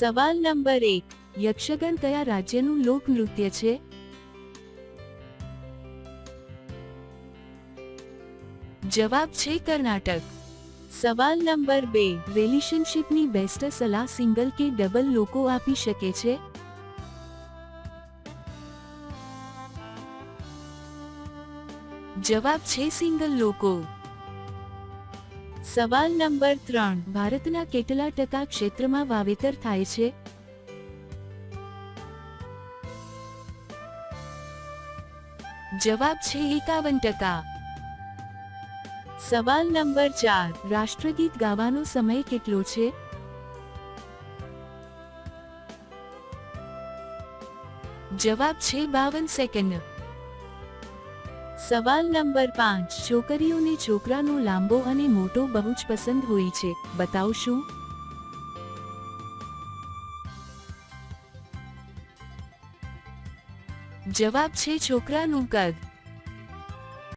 સવાલ નંબર એક, યક્ષગન કયા રાજ્યનું લોકનૃત્ય છે? જવાબ છે કર્ણાટક. સવાલ નંબર બે રિલેશનશિપની બેસ્ટ સલાહ સિંગલ કે ડબલ લોકો આપી શકે છે? જવાબ છે સિંગલ લોકો. સવાલ નંબર ત્રણ. ભારતના કેટલા ટકા ક્ષેત્રમાં વાવેતર થાય છે? જવાબ છે એકાવન ટકા. સવાલ નંબર ચાર. રાષ્ટ્રગીત ગાવાનો સમય કેટલો છે? જવાબ છે બાવન સેકન્ડ. સવાલ નંબર પાંચ. છોકરીઓને છોકરાનો લાંબો અને મોટો બહુ જ પસંદ હોય છે. બતાવશું જવાબ છે છોકરાનું કદ.